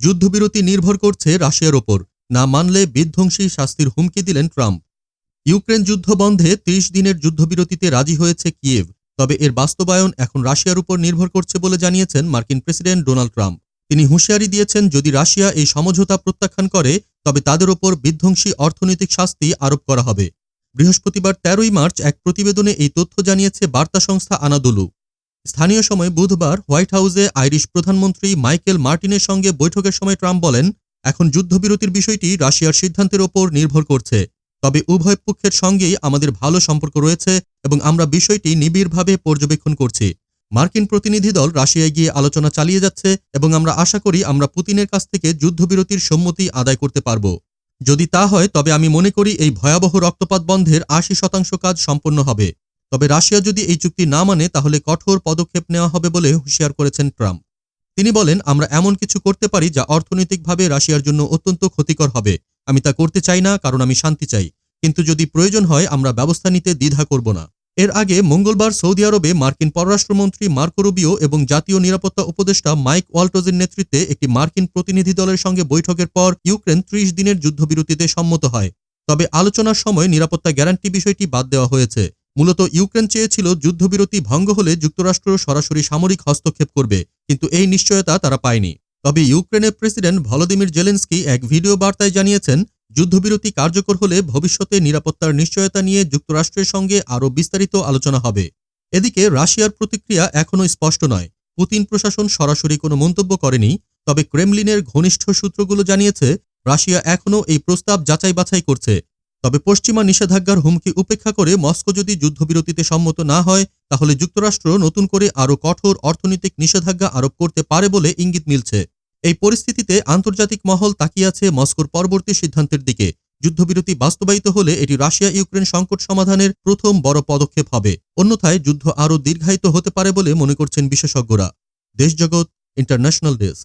যুদ্ধবিরতি নির্ভর করছে রাশিয়ার ওপর, না মানলে বিধ্বংসী শাস্তির হুমকি দিলেন ট্রাম্প। ইউক্রেন যুদ্ধ বন্ধে ত্রিশ দিনের যুদ্ধবিরতিতে রাজি হয়েছে কিয়েভ, তবে এর বাস্তবায়ন এখন রাশিয়ার উপর নির্ভর করছে বলে জানিয়েছেন মার্কিন প্রেসিডেন্ট ডোনাল্ড ট্রাম্প। তিনি হুঁশিয়ারি দিয়েছেন, যদি রাশিয়া এই সমঝোতা প্রত্যাখ্যান করে, তবে তাদের ওপর বিধ্বংসী অর্থনৈতিক শাস্তি আরোপ করা হবে। বৃহস্পতিবার তেরোই মার্চ এক প্রতিবেদনে এই তথ্য জানিয়েছে বার্তা সংস্থা আনাদুলু। স্থানীয় সময় বুধবার হোয়াইট হাউসে আইরিশ প্রধানমন্ত্রী মাইকেল মার্টিনের সঙ্গে বৈঠকের সময় ট্রাম্প বলেন, এখন যুদ্ধবিরতির বিষয়টি রাশিয়ার সিদ্ধান্তের ওপর নির্ভর করছে। তবে উভয় পক্ষের সঙ্গেই আমাদের ভালো সম্পর্ক রয়েছে এবং আমরা বিষয়টি নিবিড়ভাবে পর্যবেক্ষণ করছি। মার্কিন প্রতিনিধি দল রাশিয়ায় গিয়ে আলোচনা চালিয়ে যাচ্ছে এবং আমরা আশা করি আমরা পুতিনের কাছ থেকে যুদ্ধবিরতির সম্মতি আদায় করতে পারব। যদি তা হয়, তবে আমি মনে করি এই ভয়াবহ রক্তপাত বন্ধের আশি শতাংশ কাজ সম্পন্ন হবে। তবে রাশিয়া যদি এই চুক্তি না মানে তাহলে কঠোর পদক্ষেপ নেওয়া হবে বলে হুঁশিয়ার করেছেন ট্রাম্প। তিনি বলেন, আমরা এমন কিছু করতে পারি যা অর্থনৈতিকভাবে রাশিয়ার জন্য অত্যন্ত ক্ষতিকর হবে। আমি তা করতে চাই না, কারণ আমি শান্তি চাই। কিন্তু যদি প্রয়োজন হয়, আমরা ব্যবস্থা নিতে দ্বিধা করব না। এর আগে মঙ্গলবার সৌদি আরবে মার্কিন পররাষ্ট্রমন্ত্রী মার্কো রুবিও এবং জাতীয় নিরাপত্তা উপদেষ্টা মাইক ওয়াল্টোজের নেতৃত্বে একটি মার্কিন প্রতিনিধি দলের সঙ্গে বৈঠকের পর ইউক্রেন ত্রিশ দিনের যুদ্ধবিরতিতে সম্মত হয়। তবে আলোচনার সময় নিরাপত্তা গ্যারান্টি বিষয়টি বাদ দেওয়া হয়েছে। মূলত ইউক্রেন চেয়েছিল যুদ্ধবিরতি ভঙ্গ হলে যুক্তরাষ্ট্র সরাসরি সামরিক হস্তক্ষেপ করবে, কিন্তু এই নিশ্চয়তা তারা পায়নি। তবে ইউক্রেনের প্রেসিডেন্ট ভলোদিমির জেলেন্সকি এক ভিডিও বার্তায় জানিয়েছেন, যুদ্ধবিরতি কার্যকর হলে ভবিষ্যতে নিরাপত্তার নিশ্চয়তা নিয়ে যুক্তরাষ্ট্রের সঙ্গে আরও বিস্তারিত আলোচনা হবে। এদিকে রাশিয়ার প্রতিক্রিয়া এখনও স্পষ্ট নয়। পুতিন প্রশাসন সরাসরি কোনো মন্তব্য করেনি, তবে ক্রেমলিনের ঘনিষ্ঠ সূত্রগুলো জানিয়েছে, রাশিয়া এখনও এই প্রস্তাব যাচাই বাছাই করছে। তবে পশ্চিমা নিষেধাজ্ঞার হুমকি উপেক্ষা করে মস্কো যদি যুদ্ধবিরতিতে সম্মত না হয়, তাহলে যুক্তরাষ্ট্র নতুন করে আরও কঠোর অর্থনৈতিক নিষেধাজ্ঞা আরোপ করতে পারে বলে ইঙ্গিত মিলছে। এই পরিস্থিতিতে আন্তর্জাতিক মহল তাকিয়ে আছে মস্কোর পরবর্তী সিদ্ধান্তের দিকে। যুদ্ধবিরতি বাস্তবায়িত হলে এটি রাশিয়া ইউক্রেন সংকট সমাধানের প্রথম বড় পদক্ষেপ হবে। অন্যথায় যুদ্ধ আরও দীর্ঘায়িত হতে পারে বলে মনে করছেন বিশেষজ্ঞরা। Deshjagat international desk.